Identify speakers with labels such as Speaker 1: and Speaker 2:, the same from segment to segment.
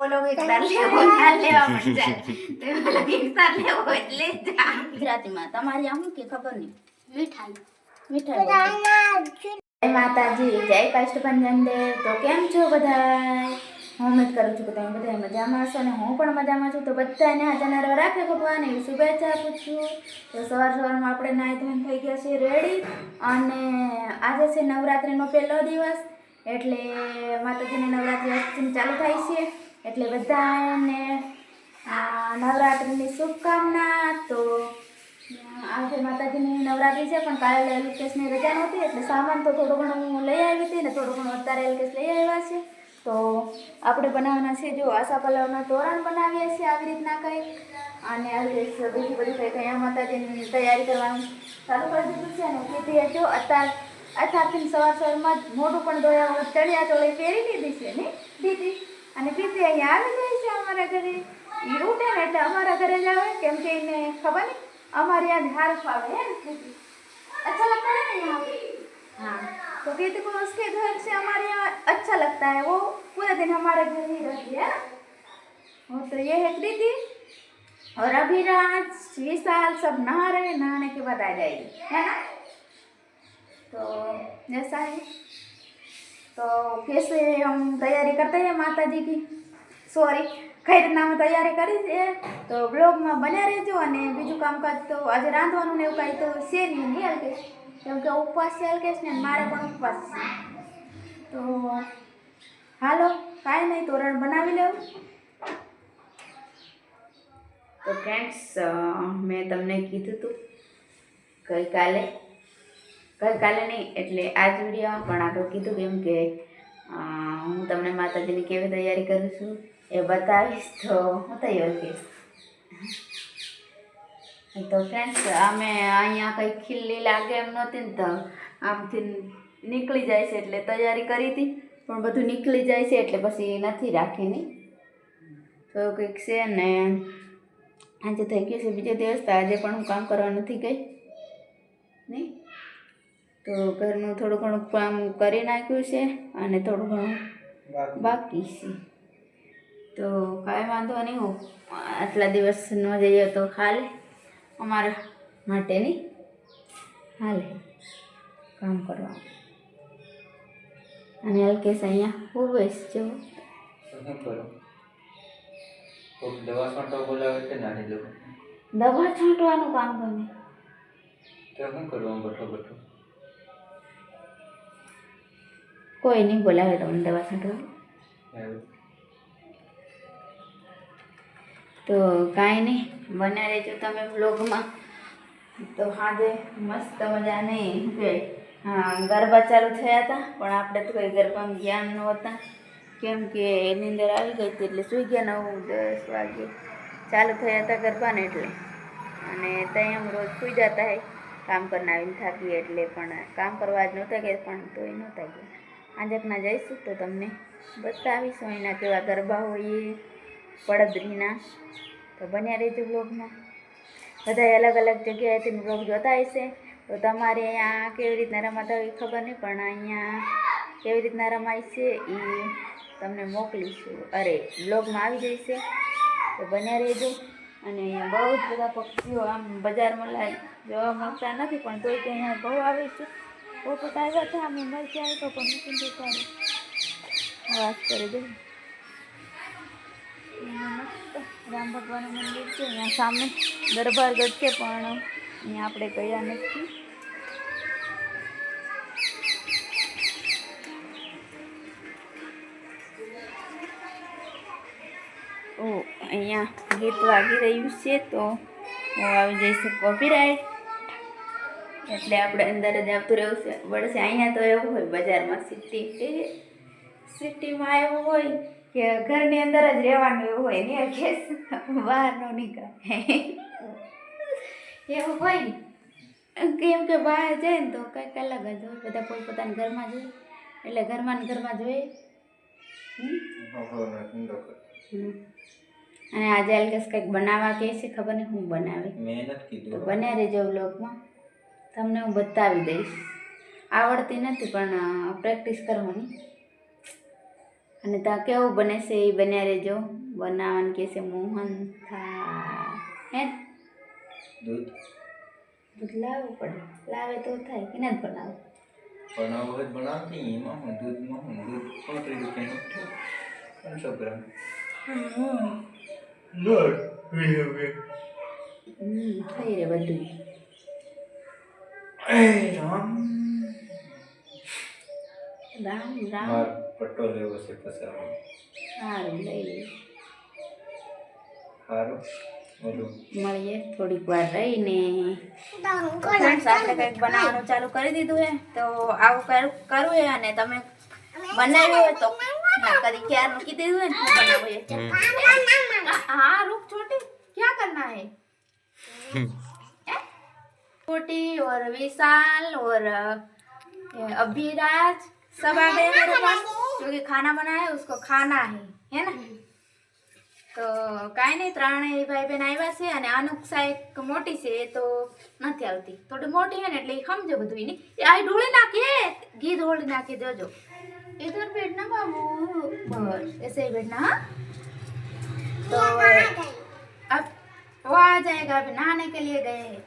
Speaker 1: બોલો તાર લેવો તાર લેવા મળી જાય તો બોલો તાર લેવો એટલે જા
Speaker 2: ગુજરાતીમાં તમારી આમ કે ખબર નહીં
Speaker 3: મીઠાઈ
Speaker 2: મીઠાઈ
Speaker 1: જય માતાજી જય કાષ્ટભંજન દેવ તો કેમ છો બધા હું ઉમ્મીદ કરું છું કે તમે બધા મજામાં હશો અને હું પણ મજામાં છું તો બધાને હાજર રાખે ભગવાન એવી શુભેચ્છા આપું છું તો સવાર સવારમાં આપણે નાહી ધોઈને થઈ ગયા છીએ રેડી અને આજે છે નવરાત્રિનો પહેલો દિવસ. એટલે માતાજીની નવરાત્રિ આજથી ચાલુ થાય છે. એટલે બધાને નવરાત્રિની શુભકામના. તો આજે માતાજીની નવરાત્રિ છે, પણ કાલે એલકેશની રજા નહોતી, એટલે સામાન તો થોડો ઘણો હું લઈ આવી હતી ને થોડો ઘણો અત્યારે એલકેશ લઈ આવ્યા છે. તો, આપણે બનાવવાના છે, જો આશા પલાવના તોરણ બનાવીએ છીએ આવી રીતના કંઈક. અને બીજી બધી કંઈ કંઈ માતાજીની તૈયારી કરવાનું ચાલુ કરી દીધું છે, અને કીધી જો અત્યાર, અત્યારથી સવાર સવારમાં જ મોઢું પણ ધોયા વગર ચણિયા ચોળી પહેરી લીધી છે ને દીદી? અને દીદી અહીંયા આવી ગઈ છે અમારા ઘરે એ ઉઠે ને એટલે અમારા ઘરે જ આવે કેમ કે એને ખબર નહીં हमारे यहाँ धार फावे है ना खेती अच्छा लगता है ना यहाँ पे हाँ तो कहते को उसके घर से हमारे यहाँ अच्छा लगता है वो पूरे दिन हमारे घर ही रहती है वो तो ये है दीदी और अभी रात विशाल सब नहा रहे नहाने के बाद आ जाएगी है ना तो जैसा है तो कैसे हम तैयारी करते हैं माता जी की સોરી કઈ રીતના અમે તૈયારી કરી છે તો બ્લોગમાં બન્યા રહેજો અને બીજું કામકાજ તો આજે રાંધવાનું ને એવું કાંઈ તો છે નહીં નહીં અલ્કેશ કેમ કે ઉપવાસ છે અલ્કેશ ને મારે પણ ઉપવાસ છે તો હાલો કાંઈ નહીં તોરણ બનાવી લેવું તો ફ્રેન્ડ્સ મેં તમને કીધું હતું ગઈકાલે ગઈકાલે નહીં, એટલે આ જ વિડીયોમાં પણ આપણે કીધું કેમ કે હું તમને માતાજીની કેવી તૈયારી કરું છું એ બતાવીશ તો હું તૈયાર કહીશ તો ફ્રેન્ડ્સ અમે અહીંયા કંઈ ખીલ્લી લાગે એમ નહોતી ને તો આમથી નીકળી જાય છે એટલે તૈયારી કરી હતી, પણ બધું નીકળી જાય છે એટલે પછી નથી રાખીની તો કંઈક છે ને, આજે થઈ ગયું છે બીજો દિવસ, તો આજે પણ હું કામ કરવા નથી ગઈ. નહીં? તો ઘરનું થોડું ઘણું કામ કરી નાખ્યું છે અને થોડું ઘણું બાકી. છે. તો કાંઈ વાંધો નહીં હું આટલા દિવસ ન જઈએ તો હાલે અમારા માટેની હાલે કામ કરવા. અને અલ્કેશ અહીંયા ઉભેશ જો.
Speaker 4: કોઈક દવા છાંટો બોલાવે છે નાની લોકો
Speaker 1: દવા છાંટવાનું કામ ગમે.
Speaker 4: તો શું કરવાનું? બઠો બઠો
Speaker 1: કોઈ નહીં બોલાવે તમને દવા છાંટવા તો કાંઈ નહીં, બને રહેજો તમે વ્લોગમાં. તો હાજે મસ્ત મજા નહીં કહેવાય, હા, ગરબા ચાલુ થયા હતા, પણ આપણે તો કોઈ ગરબામાં જ્ઞાન નહોતા. કેમ કે એની અંદર આવી ગઈ હતી એટલે સૂઈ ગયા નવ, દસ વાગે. ચાલુ થયા હતા ગરબાને એટલે. અને ત્યાં અમે રોજ સૂઈ જતા હે. કામ કરીને આવીને થાકીએ એટલે પણ, કામ કરવા જ નહોતા ગયા, પણ તોય નહોતા ગયા. આજકના જઈશું તો તમને બતાવીશું એના કેવા ગરબા હોય પડદરીના. તો બન્યા રહેજો બ્લોગમાં. બધા અલગ અલગ જગ્યાએથી બ્લોગ જોતા હશે. તો તમારે અહીંયા કેવી રીતના રમાતા હોય ખબર નહીં, પણ અહીંયા કેવી રીતના રમાય છે એ તમને મોકલીશું. અરે, બ્લોગમાં આવી જશે તો બન્યા રહેજો. અને અહીંયા બહુ જ બધા પક્ષીઓ આમ બજારમાં જોવા મળતા નથી, પણ તોય અહીંયા બહુ આવે છે. હતા અમે મરચા આવ્યો પણ મૂકીને જતા રહે અવાજ કરે જો અહીંયા મસ્ત રામ ભગવાનનું મંદિર છે અહીંયા સામે દરબારગઢ છે પણ અહીંયા આપણે ગયા નથી ઓ અહીંયા ગીત વાગી રહ્યું છે તો હું આવી જઈશ કોપીરાઇટ એટલે આપણે અંદર જ આવતું રહેવું છે. વળશે અહીંયા તો એવું હોય બજારમાં સિટી સિટીમાં એવું હોય કે ઘરની અંદર જ રહેવાનું એવું હોય ને કે બહાર ન નીકળે. એવું હોય. કેમ કે બહાર જાય ને તો કંઈક અલગ જ હોય. બધા પોતપોતાના ઘરમાં જોઈએ એટલે ઘરમાં ને ઘરમાં જોઈએ. અને આજે અલગસ કંઈક બનાવવા કહે છે ખબર નહીં હું બનાવી. તો બન્યા રહેજો બ્લોગમાં તમને હું બતાવી દઈશ. આવડતી નથી પણ પ્રેક્ટિસ કરવાની. અને ત્યાં કેવું બને છે એ બન્યા રહેજો. બનાવવાનું કે છે મોહન થા હે?
Speaker 4: દૂધ.
Speaker 1: દૂધ લાવવું પડે. લાવે તો થાય કે નથી બનાવું
Speaker 4: પણ આ વખત બનાવતી એમાં હું દૂધમાં હું દૂધ પાંત્રીસ રૂપિયાનું ત્રણસો ગ્રામ. લોટ વીસ રૂપિયા
Speaker 1: હમ થઈ રહે બધું.
Speaker 4: રામ
Speaker 1: રામ રામ
Speaker 4: પટ્ટો લેવો છે પસારો
Speaker 1: સારું લઈ લે
Speaker 4: સારું
Speaker 1: મળીએ થોડીક વાર રહીને આપણે કંઈક બનાવવાનું ચાલુ કરી દીધું હે તો આવું કરું છે અને તમે બનાવ્યું હોય તો કદી ક્યાં મૂકી દીધું હોય ને બનાવું હા રૂપ છોટી ક્યાં કરના હે है हैं? छोटी और विशाल और अ, अभिराज सब आ गए मेरे पास क्योंकि खाना बनाया है उसको खाना है है ना તો કાંઈ નહીં ત્રણેય ભાઈ બહેન આવ્યા છે અને અનુક્ષા એક મોટી છે એ તો નથી આવતી થોડી મોટી છે ને એટલે એ સમજે બધું એની એ આ ઢોળી નાખે ઘી ઢોળી નાખી દેજો इधर बैठना बाबू बस ऐसे ही बैठना हाँ तो अब वो आ जाएगा अभी नहाने के लिए गए हैं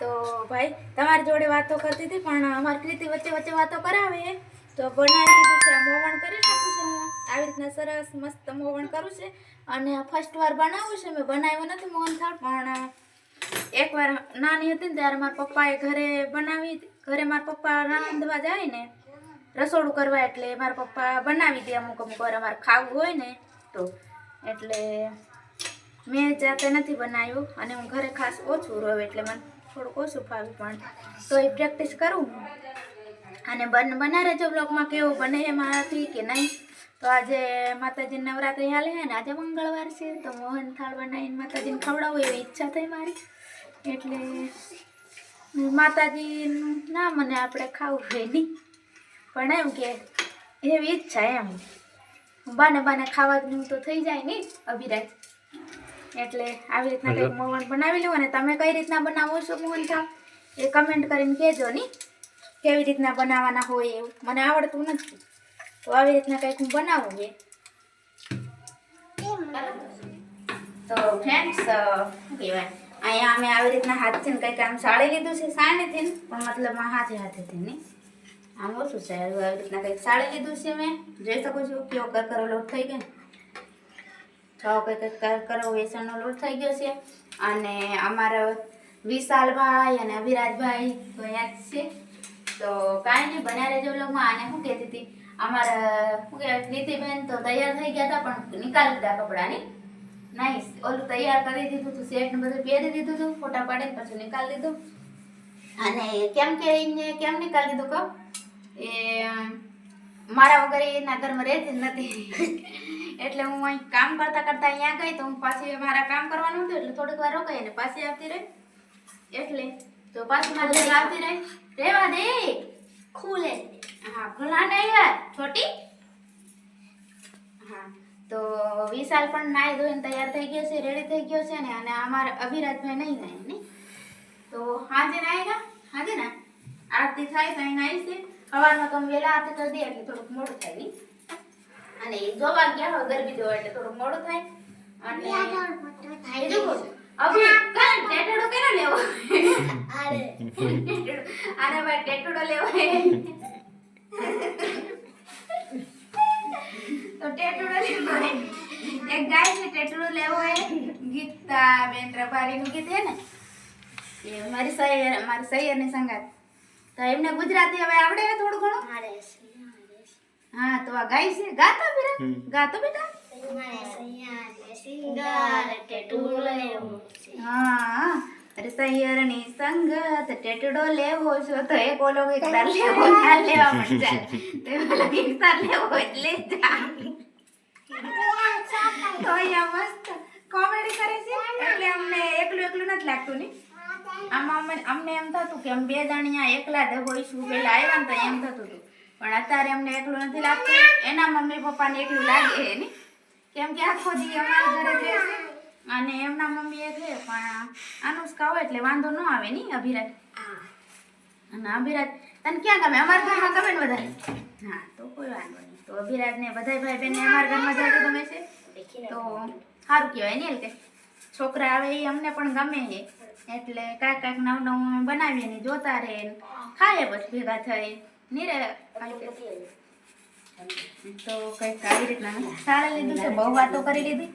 Speaker 1: તો ભાઈ, તમારી જોડે વાતો કરતી હતી, પણ અમારી કૃતિ વચ્ચે વચ્ચે વાતો કરાવે. તો બનાવી દીધું છે મોવણ કરી નાખું છું હું. આવી રીતના સરસ મસ્ત મોવણ કરું છે. અને ફર્સ્ટ વાર બનાવું છે, મેં બનાવ્યું નથી મોહનથાળ પણ એકવાર નાની હતી ને ત્યારે મારા પપ્પાએ ઘરે બનાવી, ઘરે મારા પપ્પા રાંધવા જાય ને, રસોડું કરવા એટલે મારા પપ્પા બનાવી દે અમુક અમુક વાર, અમારે ખાવું હોય ને, તો એટલે મેં જાતે નથી બનાવ્યું અને હું ઘરે ખાસ ઓછું રહું એટલે મને થોડુંક ઓછું ફાવ્યું પણ તો એ પ્રેક્ટિસ કરું હું. અને બન બના જો બ્લોગમાં કેવું બને એ મારાથી કે નહીં, તો આજે માતાજી નવરાત્રિ હાલે છે ને, આજે મંગળવાર છે, તો મોહન થાળ બનાવીને માતાજીને ખવડાવવું એવી ઈચ્છા થઈ મારી. એટલે માતાજીનું ના મને આપણે ખાવું હોય નહીં. પણ એમ કે એવી ઈચ્છા એમ. બાને બાને ખાવાનું તો થઈ જાય નહીં અભિરાજ. એટલે આવી રીતના કંઈક મોહન બનાવી લઉં અને તમે કઈ રીતના બનાવો છો મોહન થાળ એ કમેન્ટ કરીને કહેજો ને. કેવી રીતના બનાવવાના હોય એવું. મને આવડતું નથી. તો આવી રીતના કંઈક હું બનાવું એ. તો ફ્રેન્ડ્સ કહેવાય? અહીંયા અમે આવી રીતના હાથથી ને કંઈક આમ સાળી લીધું છે સાણીથી પણ મતલબ હાથે હાથેથી નહીં આમ ઓછું છે. આવી રીતના કંઈક સાળી લીધું છે મેં. જોઈ શકો છો કેવો કરકરો લોટ થઈ ગયો છ કે કરો વેસણનો લોટ થઈ ગયો છે. અને અમારા વિશાલભાઈ અને અભિરાજભાઈ અહીંયા જ છે. તો કાંઈ નહીં બન્યા રહેજો લોગમાં આને શું કહેતી હતી? અમારા, શું કહેવાય નીતિબેન તો તૈયાર થઈ ગયા હતા, પણ નિકાલ દીધા કપડાની નાઈસ ઓલું તૈયાર કરી દીધું હતું સેટ બધું પહેરી દીધું હતું ફોટા પાડીને પછી નિકાલ દીધું. અને કેમ કે એને કેમ નિકાલ દીધું કહો? એ, મારા વગર એના ઘરમાં રહેતી જ નથી. એટલે હું અહીં કામ કરતા કરતા અહીંયા ગઈ તો હું પાછી મારા કામ કરવાનું હતું એટલે થોડીક વાર રોકાઈ અને પાછી આવતી રહી. એટલે તો પાછી મારે આવતી રહી. રેવા દે. ખુલે. હા ભલા નહીં યાર છોટી. હા તો વિશાલ પણ નાઈ ધોઈને તૈયાર થઈ ગયો છે રેડી થઈ ગયો છે ને અને અમારે અભિરાજભાઈ નહીં નાય ને તો હાજે નાયગા હાજે ના આરતી થાય તો અહીં નાઈ છે. સવારમાં તો વહેલા આરતી કરી દે એટલે થોડુંક મોડું થાય નહીં? અને એ જોવા ગયા હોય? ગરબી જોવા એટલે થોડું મોડું થાય. અને બીજું બોલ. અભી કઈ ટેટડો કેનો લેવો? આને ભાઈ ટેટડો લેવો તો ટેટડો લેવો હે એક ગાય છે ટેટડો લેવો હે ગીતા બેન રબારીનું ગીત હે ને? એ મારી સહી મારી સૈયરની સંગાત. તો એમને ગુજરાતી હવે આવડે થોડું ઘણું? હા તો આ ગાય છે. ગાતો બેટા? ગાતો બેટા? હા. અરે સૈયરની સંગત ટેટડો લેવો છો તો એક ઓલો વિસ્તાર લેવો ના લેવા ચાલે તો ઓલો વિસ્તાર લેવો એટલે જા તો અહીંયા મસ્ત કોમેડી કરે છે. એટલે અમને એકલું એકલું નથી લાગતું ને. આમાં અમને અમને એમ થતું કે અમે બે જણિયા એકલા જ હોઈશું પેલા આવ્યા ને તો એમ થતું હતું. પણ અત્યારે અમને એકલું નથી લાગતું. એના મમ્મી પપ્પાને એકલું લાગે છે ને કેમ કે આખો દી અમારા ઘરે જ અને એમના મમ્મી એ છે પણ અનુષ્કા હોય એટલે વાંધો ન આવે ને અભિરાજ. અને અભિરાજ, તને ક્યાં ગમે? અમારા ઘરમાં ગમે ને વધારે હા, તો કોઈ વાંધો નહીં. તો અભિરાજને બધાય ભાઈ બહેનને અમારા ઘરમાં જવું ગમે છે. તો સારું કહેવાય ને કે. છોકરા આવે એ અમને પણ ગમે છે. એટલે કાંઈક કાંઈક નવું નવું બનાવીએ ને, જોતા રહે ખાઈએ પછી ભેગા થઈ નીરે તો કઈ આવી રીતના સારા લીધું છે બહુ વાતો કરી લીધી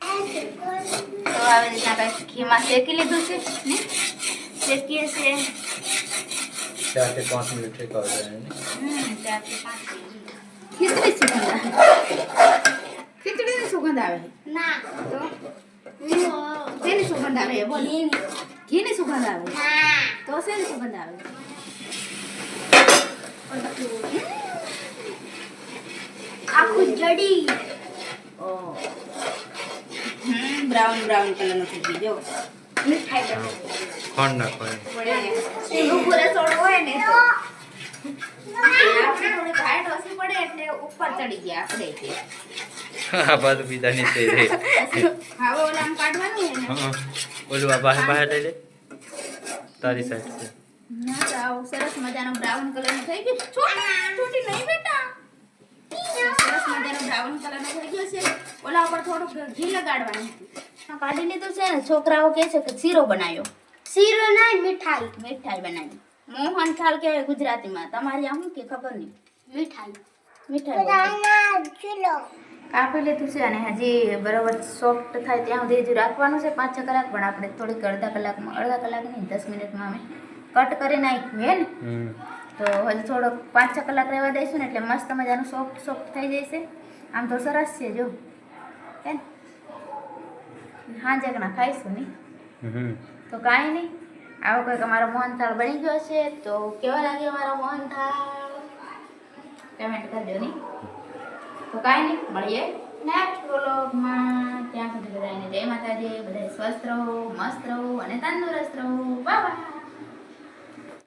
Speaker 1: તો આવી રીતના કંઈક ઘીમાં શેકી લીધું છે ને શેકીએ છીએ
Speaker 4: ચારથી પાંચ મિનિટ શેકાવ જાય
Speaker 1: હમ, ચારથી પાંચ ખીચડી સુગંધ આવે ખીચડીની સુગંધ આવે
Speaker 2: ના
Speaker 1: તો શેની સુગંધ આવે બોલ ઘીની સુગંધ આવે તો શેની સુગંધ આવે
Speaker 2: જડી
Speaker 1: ઓ. હમ બ્રાઉન બ્રાઉન કલરનો થઈ ગયો
Speaker 2: મીઠાઈ
Speaker 4: કોણ નાખવાની.
Speaker 1: પડે ઊભું રસોડું હોય ને તો. આપણે થોડીક હાઈટ ઓછી પડે એટલે ઉપર ચડી ગયા આપણે તે.
Speaker 4: આ બાજુ બીજા નીચે રે
Speaker 1: હવે ઓલા કાઢવાનું ને.
Speaker 4: હા ઓલું બહાર બહાર લઈ લે. તારી સાઈડ છે.
Speaker 1: ના સરસ મજાનું બ્રાઉન કલરનું થઈ ગયું. છોટી છોટી નહીં બેટા. સરસ મજાનો બ્રાઉન કલરનો થઈ ગયો છે. ઓલા ઉપર થોડુંક ઘી લગાડવાનું
Speaker 2: આ કાઢી લીધું છે ને છોકરાઓ કહે છે કે શીરો બનાવ્યો શીરો ના મીઠાઈ.
Speaker 1: મીઠાઈ બનાવી. મોહન થાળ કહેવાય ગુજરાતીમાં. તમારી આમ કે ખબર નહીં.
Speaker 2: મીઠાઈ.
Speaker 1: મીઠાઈ. કાપી લીધું છે અને હજી બરોબર સોફ્ટ થાય ત્યાં સુધી હજુ રાખવાનું છે. પાંચ છ કલાક પણ આપણે થોડીક અડધા કલાકમાં અડધા કલાક નહીં દસ મિનિટમાં અમે કટ કરી નાખ્યું હે ને.
Speaker 4: હમ.
Speaker 1: તો હજી થોડોક પાંચ છ કલાક રહેવા દઈશું ને એટલે મસ્ત મજાનું સોફ્ટ સોફ્ટ થઈ જશે આમ તો સરસ છે જો. હે હા હાંજે ખાઈશું નહીં. તો કાંઈ નહીં. આવો કંઈક અમારો મોહનથાળ બની ગયો છે તો કેવા લાગે અમારો મોહનથાળ? કમેન્ટ કરજો નહીં. તો કાંઈ નહીં મળીએ નેક્સ્ટ વ્લોગમાં ત્યાં સુધી બધાને જય માતાજી બધા સ્વસ્થ રહો મસ્ત રહો અને તંદુરસ્ત રહો. બાય